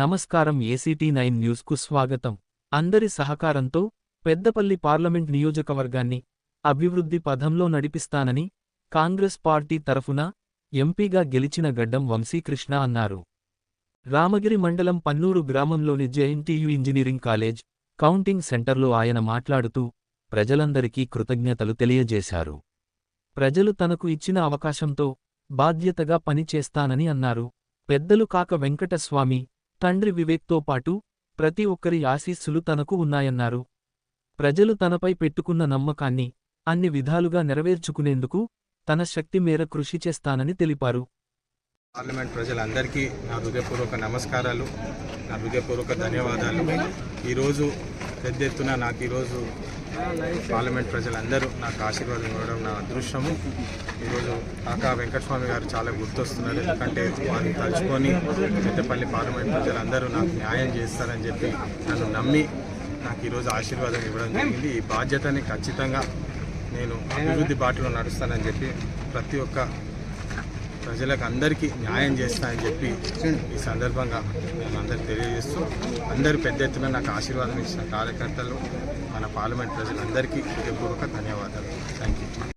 నమస్కారం ACT nine న్యూస్కు స్వాగతం. అందరి సహకారంతో పెద్దపల్లి పార్లమెంట్ నియోజకవర్గాన్ని అభివృద్ధి పథంలో నడిపిస్తానని కాంగ్రెస్ పార్టీ తరఫున ఎంపీగా గెలిచిన గడ్డం వంశీకృష్ణ అన్నారు. రామగిరి మండలం పన్నూరు గ్రామంలోని జెఎన్టీయు ఇంజనీరింగ్ కాలేజ్ కౌంటింగ్ సెంటర్లో ఆయన మాట్లాడుతూ ప్రజలందరికీ కృతజ్ఞతలు తెలియజేశారు. ప్రజలు తనకు ఇచ్చిన అవకాశంతో బాధ్యతగా పనిచేస్తానని అన్నారు. పెద్దలు కాక వెంకటస్వామి తండ్రి వివేక్తో పాటు ప్రతి ఒక్కరి ఆశీస్సులు తనకు ఉన్నాయన్నారు. ప్రజలు తనపై పెట్టుకున్న నమ్మకాన్ని అన్ని విధాలుగా నెరవేర్చుకునేందుకు తన శక్తి మేర కృషి చేస్తానని తెలిపారు. పార్లమెంట్ ప్రజలందరికీ నా హృదయపూర్వక నమస్కారాలు నా హృదయపూర్వక ధన్యవాదాలు. ఈరోజు పెద్ద ఎత్తున నాకు ఈరోజు పార్లమెంట్ ప్రజలందరూ నాకు ఆశీర్వాదం ఇవ్వడం నా అదృష్టము. ఈరోజు కాకా వెంకటస్వామి గారు చాలా గుర్తొస్తున్నారు. ఎందుకంటే వారిని తలుచుకొని పెద్దపల్లి పార్లమెంట్ ప్రజలందరూ నాకు న్యాయం చేస్తారని చెప్పి నన్ను నమ్మి నాకు ఈరోజు ఆశీర్వాదం ఇవ్వడం జరిగింది. ఈ బాధ్యతని ఖచ్చితంగా నేను అభివృద్ధి బాటలో నడుస్తానని చెప్పి ప్రతి ఒక్క ప్రజలకు అందరికీ న్యాయం చేస్తానని చెప్పి ఈ సందర్భంగా నేను అందరికి తెలియజేస్తూ అందరూ పెద్ద ఎత్తున నాకు ఆశీర్వాదం ఇచ్చిన కార్యకర్తలు మన పార్లమెంట్ ప్రజలందరికీ హృదయపూర్వక ధన్యవాదాలు. Thank you